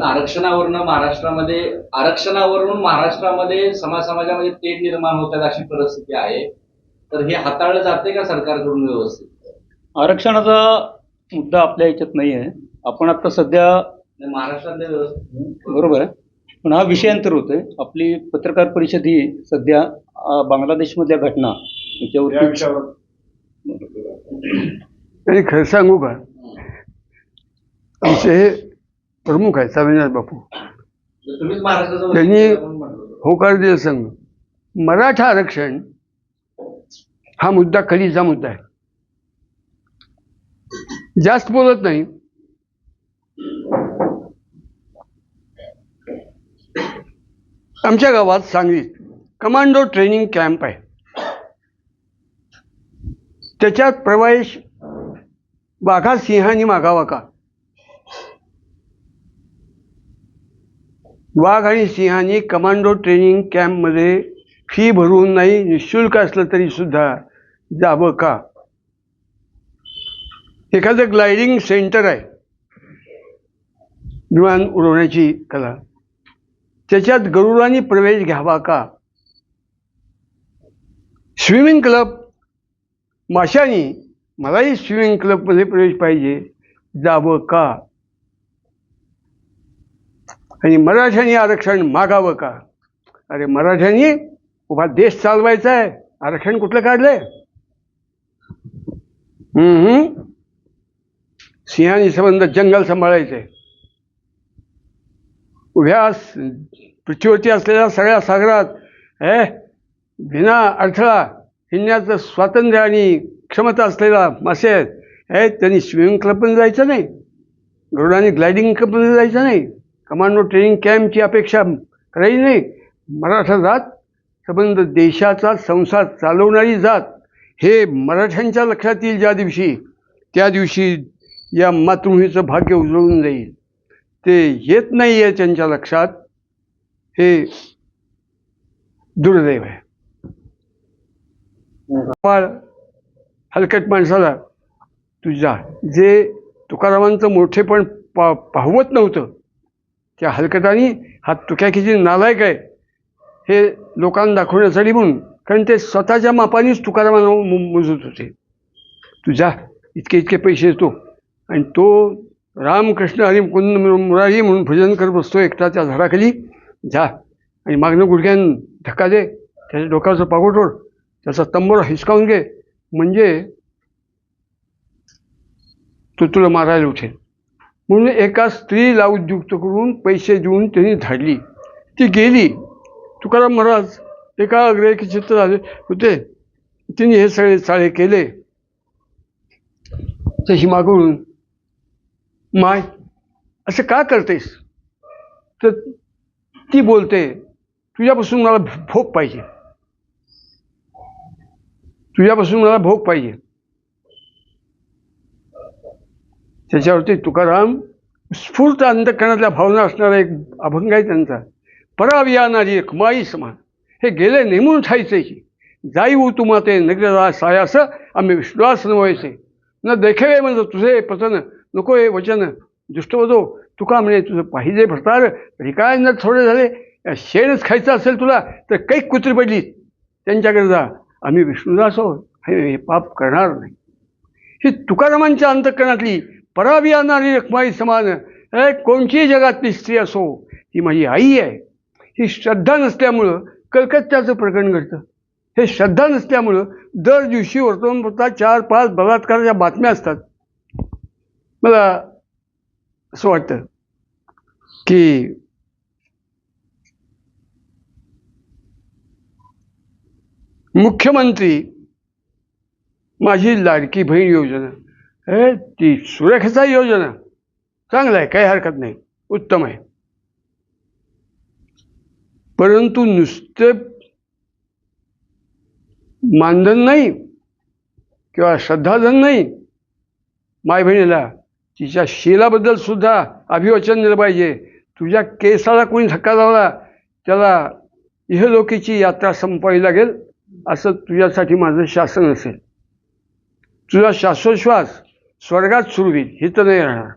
पण आरक्षणावरनं महाराष्ट्रामध्ये आरक्षणावरून महाराष्ट्रामध्ये समाज समाजामध्ये तेढ निर्माण होतात अशी परिस्थिती आहे. तर हे हाताळलं जाते का सरकारकडून व्यवस्थित? आरक्षणाचा मुद्दा आपल्या याच्यात नाही आहे. आपण आता सध्या महाराष्ट्रातल्या व्यवस्थित. बरोबर आहे. पण हा विषयांतर होतोय. आपली पत्रकार परिषद ही सध्या बांगलादेशमधल्या घटना याच्यावरती आणि खरं सांगू का? आमचे हे प्रमुख आहेत स्वामीनाथ बापू. महाराष्ट्राचं त्यांनी-. होकार दिला संघ मराठा आरक्षण हा मुद्दा कलीचा मुद्दा आहे. जास्त बोलत नाही. आमच्या गावात सांगलीत कमांडो ट्रेनिंग कॅम्प आहे. त्याच्यात प्रवेश वाघा सिंहानी मागावा का? वाघ आणि सिंहांनी कमांडो ट्रेनिंग कॅम्पमध्ये फी भरून नाही निशुल्क असलं तरीसुद्धा जावं का? एखादं ग्लायडिंग सेंटर आहे. विमान उडवण्याची कला. त्याच्यात गरुडांनी प्रवेश घ्यावा का? Swimming club. माशानी मलाही स्विमिंग क्लबमध्ये प्रवेश पाहिजे. जावं का? आणि मराठ्यांनी आरक्षण मागावं का? अरे मराठ्यांनी उभा देश चालवायचा आहे. आरक्षण कुठलं काढलंय? हम्म सिंहानी संबंध जंगल सांभाळायचे. उभ्या पृथ्वीवरती असलेल्या सगळ्या सागरात हे विना अडथळा हिंडण्याचं स्वातंत्र्य आणि क्षमता असलेला मासे आहेत. हे त्यांनी स्विमिंग क्लब पण जायचं नाही. गरुडांनी ग्लायडिंग क्लबमध्ये जायचं नाही. कमांडो ट्रेनिंग कॅम्पची अपेक्षा करायची नाही. मराठा जात संबंध देशाचा संसार चालवणारी जात हे मराठ्यांच्या लक्षात येईल ज्या दिवशी त्या दिवशी या मातृभूमीचं भाग्य उजळून जाईल. ते येत नाही आहे त्यांच्या लक्षात. हे दुर्दैव आहे. फार हलकट माणसाला तुझ्या जे तुकारामांचं मोठेपण पा पाहवत नव्हतं त्या हलकटाने हा तुक्याकीची नालायक आहे. हे लोकांना दाखवण्यासाठी म्हणून कारण ते स्वतःच्या मापानेच तुकारामांना मोजत होते. तुझ्या इतके इतके पैसे येतो आणि तो रामकृष्ण हरी कुंद मुरारी म्हणून भजन करत बसतो एकटा त्या झाडाखाली. जा आणि मागणं गुडघ्यान धक्का दे. त्याच्या डोक्याचं पागोटोड त्याचा तंबोर हिसकावून घे. म्हणजे तो तुला मारायला उठेल. म्हणून एका स्त्रीला उद्युक्त करून पैसे देऊन त्यांनी धाडली. ती गेली. तुकाराम महाराज एका अग्रेकी चित्र झाले होते. तिने हे सगळे चाळे केले. तशी मागवून माय असं का करतेस? तर ती बोलते तुझ्यापासून मला भोग पाहिजे. तुझ्यापासून मला भोग पाहिजे. त्याच्यावरती तुकाराम स्फूर्त अंतकरणातल्या भावना असणारा एक अभंग आहे त्यांचा. परावी एक माई समान हे गेले नेमून ठायचे की जाईऊ तुम्हा ते नगरा सायास आम्ही विश्वास नवायचे न देखेवे म्हणजे तुझे पतन नको हे वचन. दुष्टवधो तुका म्हणे तुझं पाहिजे भरतार रिकाय काय न थोडे झाले. शेणच खायचं असेल तुला तर काही कुत्री पडली. त्यांच्याकडे जा. आम्ही विष्णुदास आहोत. हे हे पाप करणार नाही. ही तुकारामांच्या अंतकरणातली परावी आणणारी रखमाई समान. हे कोणतीही जगातली स्त्री असो ही माझी आई आहे. ही श्रद्धा नसल्यामुळं कलकत्त्याचं प्रकरण घडतं. हे श्रद्धा नसल्यामुळं दर दिवशी वर्तमानपत्रात चार पाच बलात्काराच्या बातम्या असतात. मला असं वाटतं की मुख्यमंत्री माझी लाडकी बहीण योजना हे ती सुरेखेचा योजना. चांगलं आहे काही हरकत नाही. उत्तम आहे. परंतु नुसते मानधन नाही किंवा श्रद्धाधन नाही माय बहिणीला तिच्या शीलाबद्दल सुद्धा अभिवचन दिलं पाहिजे. तुझ्या केसाला कोणी धक्का लावला त्याला इहलोकीची यात्रा संपवावी लागेल असं तुझ्यासाठी माझं शासन असेल. तुझा श्वासोश्वास स्वर्गात सुरू होईल हे तर नाही राहणार.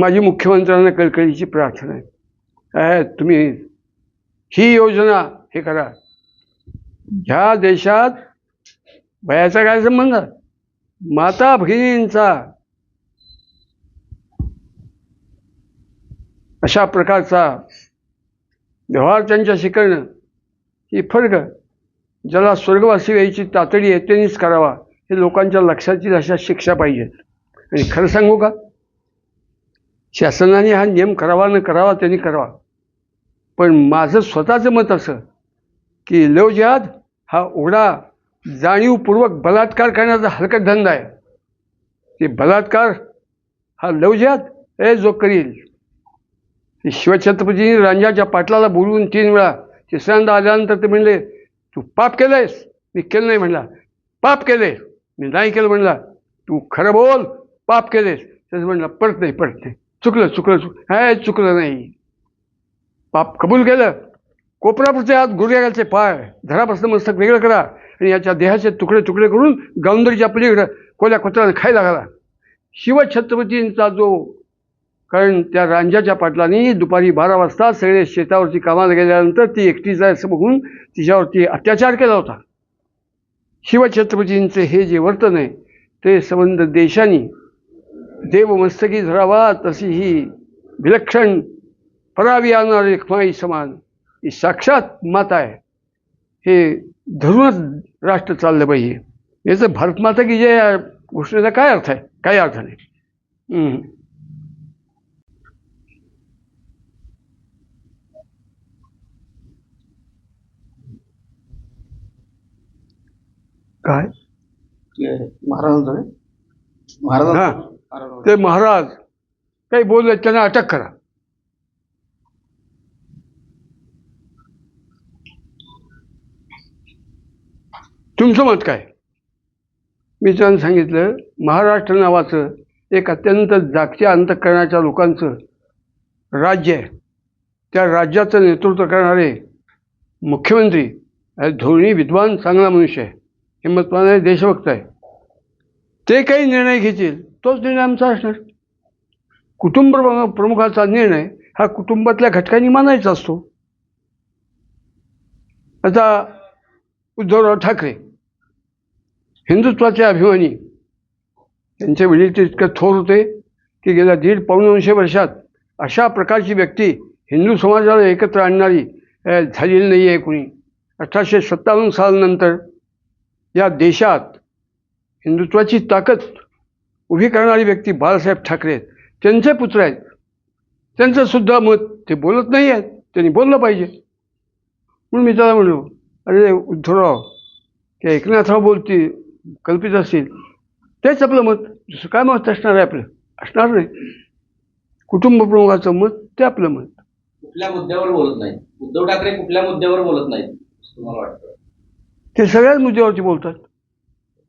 माझी मुख्यमंत्र्यांना कळकळीची प्रार्थना आहे. काय तुम्ही ही योजना हे करा. ह्या देशात वयाचा काय संबंध? माता भगिनींचा अशा प्रकारचा व्यवहार त्यांच्याशी करणं ही फरक ज्याला स्वर्गवासी व्हायची तातडी आहे त्यांनीच करावा. हे लोकांच्या लक्षात येईल अशा शिक्षा पाहिजेत आणि खरं सांगू का? शासनाने हा नियम करावा न करावा त्यांनी करावा. पण माझं स्वतःचं मत असं की लव जिहाद हा उघडा जाणीवपूर्वक बलात्कार करण्याचा हलकत धंदा आहे. ते बलात्कार हा लव जिहाद हे जो करील. ते शिवछत्रपतींनी रांजाच्या पाटलाला बोलवून तीन वेळा तिसऱ्यांदा आल्यानंतर ते म्हणले तू पाप केलंयस. मी केलं नाही म्हणला. पाप केले. मी नाही केलं म्हणला. तू खरं बोल. पाप केलेस. त्याचं म्हणलं परत नाही परत नाही. चुकलं चुकलं चुक हे चुकलं नाही. पाप कबूल केलं. कोपरापुरचे आत गुडघ्याचे पाय धरापासून मस्तक वेगळं करा आणि याच्या देहाचे तुकडे तुकडे करून गावंदरीच्या पलीकडं कोल्या कोत्र्याने खायला घाला. शिवछत्रपतींचा जो कारण त्या रांजाच्या पाटलांनी दुपारी बारा वाजता सगळे शेतावरती कामाला गेल्यानंतर ती एकटीच आहे असं बघून तिच्यावरती अत्याचार केला होता. शिवछत्रपतींचे हे जे वर्तन आहे ते संबंध देशाने देवमस्तकी धरावा तशी ही विलक्षण परावी आणणारी रखमाई समान ही साक्षात माता आहे. हे धरूनच राष्ट्र चाललं पाहिजे. याचं भारतमाता की जे या काय अर्थ आहे? काही अर्थ नाही? काय? महाराजांचं हा. ते महाराज काही बोलले त्यांना अटक करा. तुमचं मत काय? मी त्यांना सांगितलं महाराष्ट्र नावाचं एक अत्यंत जागच्या अंतकरणाच्या लोकांचं राज्य आहे. त्या राज्याचं नेतृत्व करणारे मुख्यमंत्री हे धोरणी विद्वान चांगला मनुष्य आहे. हिंमतवान आहे देशभक्त आहे. ते काही निर्णय घेतील तोच निर्णय आमचा असणार. कुटुंब प्रमुखाचा निर्णय हा कुटुंबातल्या घटकांनी मानायचा असतो. आता उद्धवराव ठाकरे हिंदुत्वाचे अभिमानी त्यांचे वडील ते इतकं थोर होते की गेल्या दीड पावणेशे वर्षात अशा प्रकारची व्यक्ती हिंदू समाजाला एकत्र आणणारी झालेली नाही आहे कुणी. अठराशे सत्तावन्न सालनंतर या देशात हिंदुत्वाची ताकद उभी करणारी व्यक्ती बाळासाहेब ठाकरे आहेत. त्यांचे पुत्र आहेत. त्यांचं सुद्धा मत ते बोलत नाही आहेत. त्यांनी बोललं पाहिजे. म्हणून मी त्याला म्हणलो अरे उद्धवराव ते एकनाथराव बोलते कल्पित असतील. तेच आपलं मत. दुसरं काय मत असणार आहे आपलं? असणार नाही. कुटुंब प्रमुखाचं मत ते आपलं मत. कुठल्या मुद्द्यावर बोलत नाही उद्धव ठाकरे कुठल्या मुद्द्यावर बोलत नाहीत? तुम्हाला वाटतं. ते सगळ्याच मुद्द्यावरती बोलतात.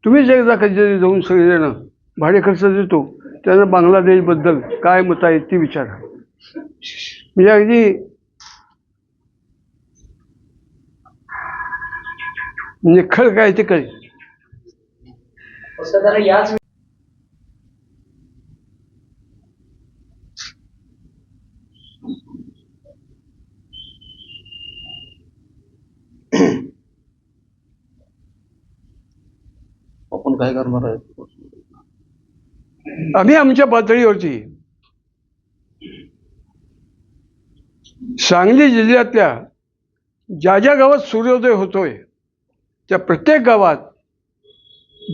तुम्हीच एकदा कधीतरी जाऊन सगळेजण भाडे खर्च देतो त्यांना बांगलादेशबद्दल काय मत आहे ती विचारा. म्हणजे अगदी निखळ काय ते कळेल. आपण काय करणार आहे? आम्ही आमच्या पातळीवरती. सांगली जिल्ह्यातल्या ज्या ज्या गावात सूर्योदय होतोय त्या प्रत्येक गावात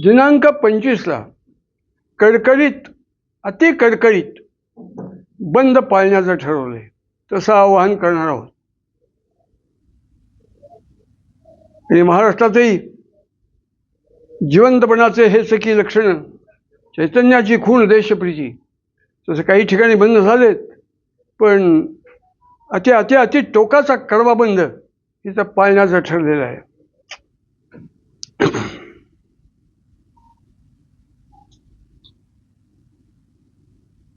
दिनांक पंचवीसला कडकडीत अति कडकडीत बंद पाळण्याचं ठरवलंय. तसं आवाहन करणार आहोत. आणि महाराष्ट्रातही जिवंतपणाचे हे सखी लक्षणं चैतन्याची खूण देशप्रीती. तसं काही ठिकाणी बंद झालेत पण अति अति अति टोकाचा कडवा बंद इथं पाळण्याचं ठरलेलं आहे.